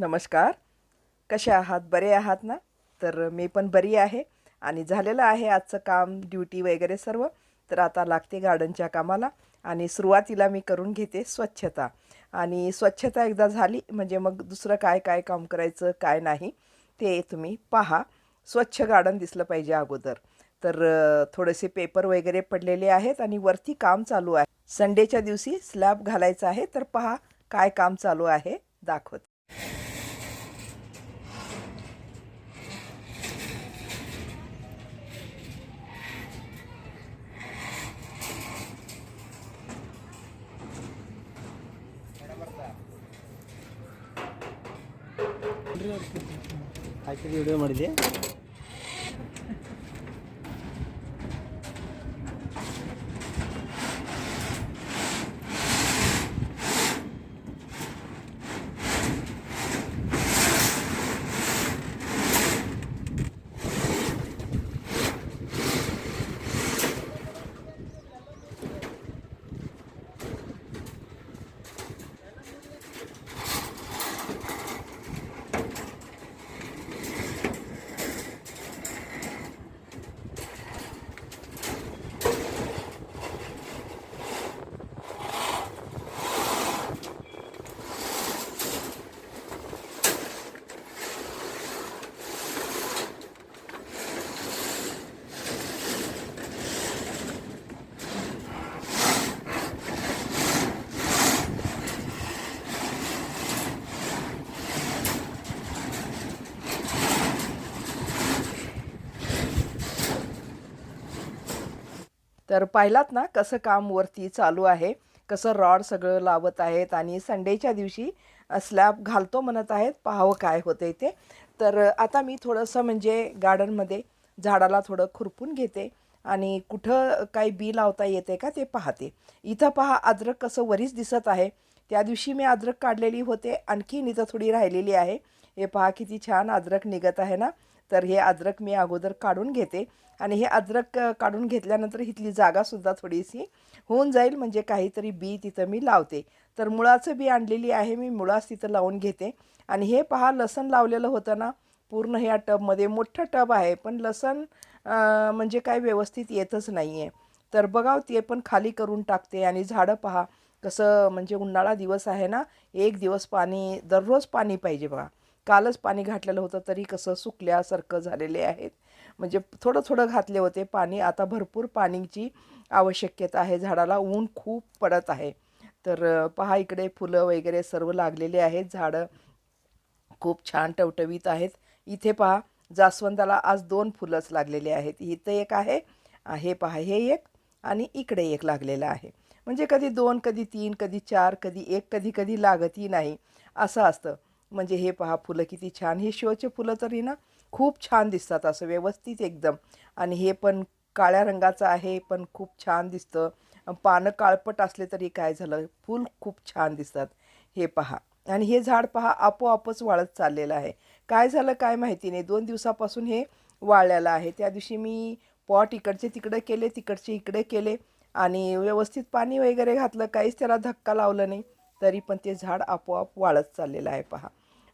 नमस्कार. कसे आहात? बरे आहात ना? तर मी पण बरी आहे. आणि झालेलं आहे आजचं काम ड्युटी वगैरे सर्व. तर आता लागते गार्डनच्या कामाला. आणि सुरुवातीला मी करून घेते स्वच्छता. आणि स्वच्छता एकदा झाली म्हणजे मग दुसरं काय काय काम करायचं काय नाही ते तुम्ही पहा. स्वच्छ गार्डन दिसलं पाहिजे अगोदर. तर थोडेसे पेपर वगैरे पडलेले आहेत आणि वरती काम चालू आहे. संडेच्या दिवशी स्लॅब घालायचा आहे तर पहा काय काम चालू आहे. दाखवत. ಆಕ್ಚುಲಿ ವಿಡಿಯೋ ಮಾಡಿದೆ तर पाहिलात ना कसं काम वरती चालू आहे कसं रॉड सगळं लावत आहेत आणि संडेच्या दिवशी स्लॅब घालतो म्हणत आहेत पाहावं काय होतं ते. तर आता मी थोडंसं म्हणजे गार्डनमध्ये झाडाला थोडं खुरपून घेते आणि कुठं काही बी लावता येते का ते पाहते. इथं पहा अद्रक कसं वरीच दिसत आहे. त्या दिवशी मी अद्रक काढलेली होते आणखीन इथं थोडी राहिलेली आहे. हे पहा किती छान अद्रक निघत आहे ना. तर हे अद्रक मी अगोदर काढून घेते. आणि हे अद्रक काढून घेतल्यानंतर इथली जागासुद्धा थोडीशी होऊन जाईल. म्हणजे काहीतरी बी तिथं मी लावते. तर मुळाचं बी आणलेली आहे. मी मुळास तिथं लावून घेते. आणि हे पहा लसण लावलेलं होतं ना पूर्ण ह्या टबमध्ये. मोठं टब आहे पण लसण म्हणजे काय व्यवस्थित येतच नाही आहे तर बघा ते पण खाली करून टाकते. आणि झाडं पहा कसं म्हणजे उन्हाळा दिवस आहे ना एक दिवस पाणी दररोज पाणी पाहिजे बघा. कालच पाणी घातलेलं होतं तरी कसं सुकल्यासारखं झालेले आहेत. म्हणजे थोडं थोडं घातले होते पाणी. आता भरपूर पाणीची आवश्यकता आहे. झाडाला ऊन खूप पडत आहे. तर पहा इकडे फुलं वगैरे सर्व लागलेले आहेत. झाडं खूप छान टवटवीत आहेत. इथे पहा जास्वंदाला आज दोन फुलंच लागलेले आहेत. इथं एक आहे हे पहा हे एक आणि इकडे एक लागलेलं आहे. म्हणजे कधी दोन कधी तीन कधी चार कधी एक कधी कधी लागतही नाही. असं असतं. म्हणजे हे पहा फुलं किती छान. हे शोचे फुलं तरी ना खूप छान दिसतात असं व्यवस्थित एकदम. आणि हे पण काळ्या रंगाचं आहे पण खूप छान दिसतं. पानं काळपट असले तरी काय झालं फूल खूप छान दिसतात. हे पहा. आणि हे झाड पहा आपोआपच वाळत चाललेलं आहे. काय झालं काय माहिती नाही. दोन दिवसापासून हे वाळलेलं आहे. त्या दिवशी मी पॉट इकडचे तिकडे केले तिकडचे इकडे केले. आणि व्यवस्थित पाणी वगैरे घातलं. काहीच त्याला धक्का लावलं नाही. तरी पण ते झाड आपोआप वाळत चाललेलं आहे पहा.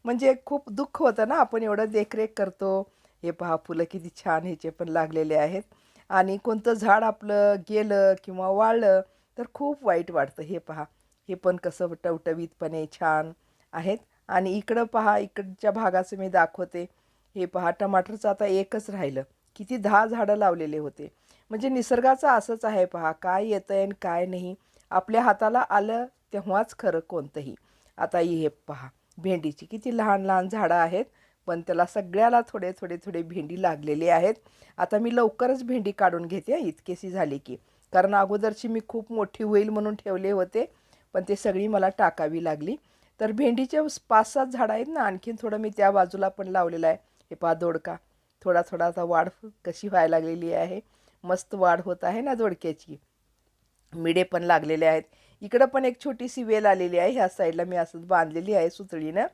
म्हणजे खूप दुःख होतं ना आपण एवढं देखरेख करतो. हे पहा फुलं किती छान ह्याचे पण लागलेले आहेत. आणि कोणतं झाड आपलं गेलं किंवा वाळलं तर खूप वाईट वाटतं. हे पहा हे पण कसं टवटवीतपणे छान आहेत. आणि इकडं पहा इकडच्या भागाचं मी दाखवते. हे पहा टमाटरचं आता एकच राहिलं. किती दहा झाडं लावलेले होते. म्हणजे निसर्गाचं असंच आहे पहा काय येतं आहे आणि काय नाही. आपल्या हाताला आलं तेव्हाच खरं कोणतंही. आता हे पहा भेंडीची. किती लहान लहान झाडं आहेत पण त्याला सगळ्याला थोडे थोडे थोडे भेंडी लागलेली आहेत. आता मी लवकरच भेंडी काढून घेते इतकेशी झाली की. कारण अगोदरची मी खूप मोठी होईल म्हणून ठेवले होते पण ते सगळी मला टाकावी लागली. तर भेंडीचे पाच सात झाडं आहेत ना आणखीन थोडं मी त्या बाजूला पण लावलेलं आहे. हे पहा दोडका. थोडा थोडा आता वाढ कशी व्हायला लागलेली आहे. मस्त वाढ होत आहे ना दोडक्याची. मिडे पण लागलेले आहेत. इकडं पण एक छोटीशी वेल आलेली आहे. ह्या साईडला मी असंच बांधलेली आहे सुतळीनं.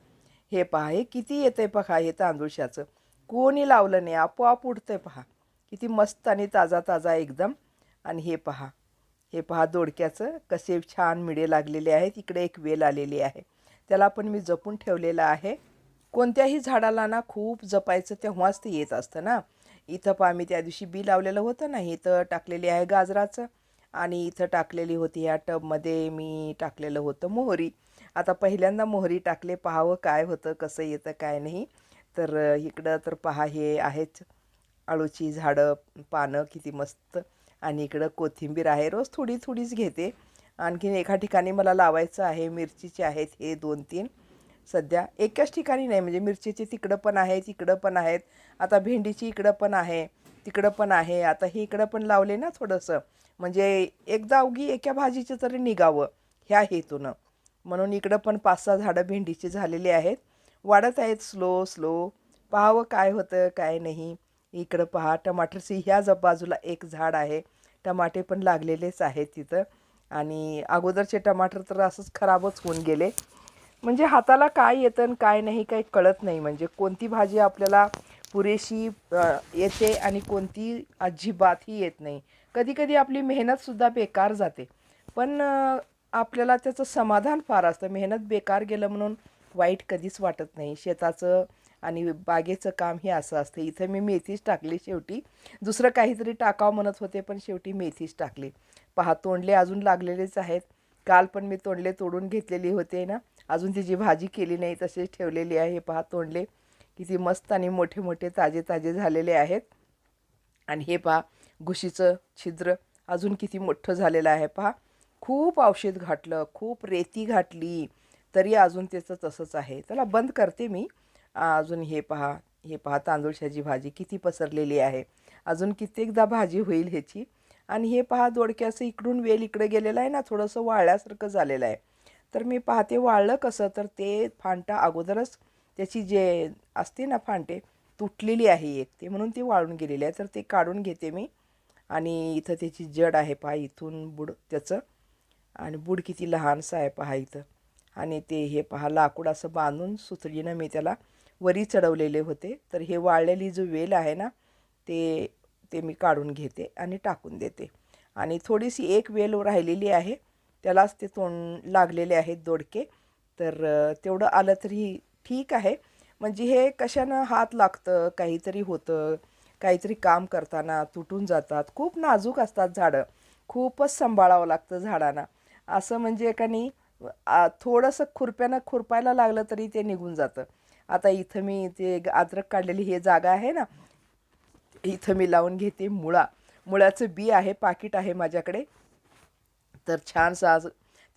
हे पहा हे किती येतं आहे पहा हे तांदूळशाचं कोणी लावलं नाही आपोआप उडतंय पहा. किती मस्त आणि ताजा ताजा एकदम. आणि हे पहा हे पहा दोडक्याचं कसे छान मिडे लागलेले आहेत. इकडे एक वेल आलेली आहे. त्याला पण मी जपून ठेवलेलं आहे. कोणत्याही झाडाला ना खूप जपायचं तेव्हाच ते येत असतं ना. इथं पहा मी त्या दिवशी बी लावलेलं होतं ना इथं टाकलेली आहे गाजराचं. आणि इथं टाकलेली होती. ह्या टबमध्ये मी टाकलेलं होतं मोहरी. आता पहिल्यांदा मोहरी टाकले पाहावं काय होतं कसं येतं काय नाही. तर इकडं तर पहा हे आहेच आळूची झाडं पानं किती मस्त. आणि इकडं कोथिंबीर आहे. रोज थोडी थोडीच घेते. आणखीन एका ठिकाणी मला लावायचं आहे मिरचीचे आहेत हे दोन तीन. सध्या एकाच ठिकाणी नाही म्हणजे मिरचीचे तिकडं पण आहे तिकडं पण आहेत. आता भेंडीची इकडं पण आहे तिकडं पण आहे. आता हे इकडं पण लावले ना थोडंसं. म्हणजे एकदा अवघी एका भाजीचं तरी निघावं ह्या हेतूनं. म्हणून इकडं पण पाच सहा झाडं भेंडीची झालेली आहेत. वाढत आहेत स्लो स्लो. पाहावं काय होतं काय नाही. इकडं पहा टमाटरची ह्या ज बाजूला एक झाड आहे. टमाटे पण लागलेलेच आहेत तिथं. आणि अगोदरचे टमाटर तर असंच खराबच होऊन गेले. म्हणजे हाताला काय येतं आणि काय नाही काही कळत नाही. म्हणजे कोणती भाजी आपल्याला पुरेशी येते आणि कोणती अजिबातही येत नाही. कधीकधी आपली मेहनतसुद्धा बेकार जाते. पण आपल्याला त्याचं समाधान फार असतं. मेहनत बेकार गेलं म्हणून वाईट कधीच वाटत नाही. शेताचं आणि बागेचं काम हे असं असतं. इथं मी मेथीच टाकली शेवटी. दुसरं काहीतरी टाकावं म्हणत होते पण शेवटी मेथीच टाकली. पहा तोंडले अजून लागलेलेच आहेत. काल पण मी तोंडले तोडून घेतलेली होते ना. अजून त्याची भाजी केली नाही तसेच ठेवलेली आहे. पहा तोंडले किती मस्त आणि मोठे मोठे ताजे ताजे झालेले आहेत. आणि हे पहा घुशीचं छिद्र अजून किती मोठं झालेलं आहे पहा. खूप औषध घातलं खूप रेती घातली तरी अजून त्याचं तसंच आहे. त्याला बंद करते मी. अजून हे पहा हे पहा तांदूळशाची भाजी किती पसरलेली आहे. अजून कित्येकदा भाजी होईल ह्याची. आणि हे पहा दोडक्याचं इकडून वेल इकडे गेलेलं आहे ना थोडंसं वाळल्यासारखं झालेलं आहे. तर मी पाहते वाळलं कसं तर ते फांटा अगोदरच त्याची जे असते ना फांटे तुटलेली आहे एक. ते म्हणून ती वाळून गेलेली आहे. तर ते काढून घेते मी. आणि इथं त्याची जड आहे पहा इथून बुड त्याचं. आणि बुड किती लहानसं आहे पहा इथं. आणि ते हे पहा लाकूड असं बांधून सुतळीनं मी त्याला वरी चढवलेले होते. तर हे वाळलेली जो वेल आहे ना ते ते मी काढून घेते आणि टाकून देते. आणि थोडीशी एक वेल राहिलेली आहे त्यालाच ते तोंड लागलेले आहेत दोडके. तर तेवढं आलं तरी ठीक आहे. म्हणजे हे कशानं हात लागतं काहीतरी होतं? काहीतरी काम करताना तुटून जातात. खूप नाजूक असतात झाडं. खूपच सांभाळावं लागतं झाडांना. असं म्हणजे का नाही थोडंसं खुरप्यानं खुरपायला लागलं तरी ते निघून जातं. आता इथं मी ते अद्रक काढलेली हे जागा आहे ना इथं मी लावून घेते मुळा. मुळाचं बी आहे पाकिट आहे माझ्याकडे. तर छानसं आज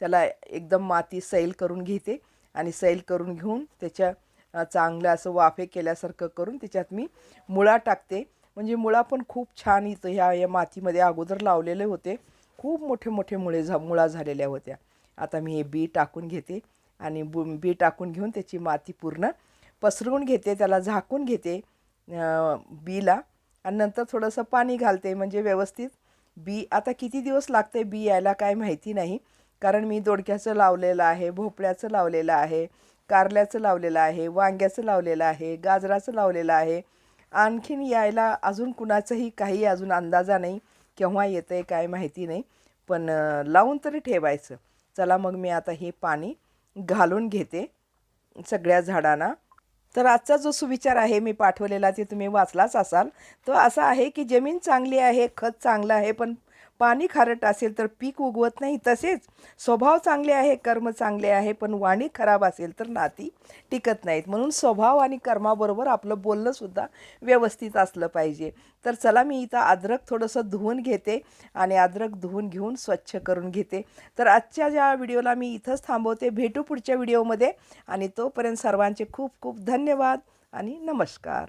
त्याला एकदम माती सैल करून घेते आणि सैल करून घेऊन त्याच्या चांगलं असं वाफे केल्यासारखं करून त्याच्यात मी मुळा टाकते. म्हणजे मुळा पण खूप छान इथं ह्या या मातीमध्ये अगोदर लावलेले होते. खूप मोठे मोठे मुळे झा मुळा झालेल्या होत्या. आता मी हे बी टाकून घेते आणि बु बी टाकून घेऊन त्याची माती पूर्ण पसरवून घेते त्याला झाकून घेते बीला आणि नंतर थोडंसं पाणी घालते. म्हणजे व्यवस्थित बी आता किती दिवस लागते बी यायला काय माहिती नाही. कारण मी दोडक्याचं लावलेलं आहे भोपळ्याचं लावलेलं आहे कारल्याचं लावलेलं आहे वांग्याचं लावलेलं आहे गाजराचं लावलेलं आहे. आणखीन यायला अजून कुणाचंही काही अजून अंदाजा नाही केव्हा येतं आहे काय माहिती नाही. पण लावून तरी ठेवायचं. चला मग मी आता हे पाणी घालून घेते सगळ्या झाडांना. तर आजचा जो सुविचार आहे मी पाठवलेला ते तुम्ही वाचलाच असाल. तो असा आहे की जमीन चांगली आहे खत चांगलं आहे पण पाणी खारट असेल तर पीक उगवत नाही तसेच स्वभाव चांगले आहे कर्म चांगले आहे पण वाणी खराब असेल तर नाती टिकत नाहीत. म्हणून स्वभाव आणि कर्माबरोबर आपलं बोलणंसुद्धा व्यवस्थित असलं पाहिजे. तर चला मी इथं अद्रक थोडंसं धुवून घेते आणि अद्रक धुवून घेऊन स्वच्छ करून घेते. तर आजच्या ज्या व्हिडिओला मी इथंच थांबवते. भेटू पुढच्या व्हिडिओमध्ये. आणि तोपर्यंत सर्वांचे खूप खूप धन्यवाद आणि नमस्कार.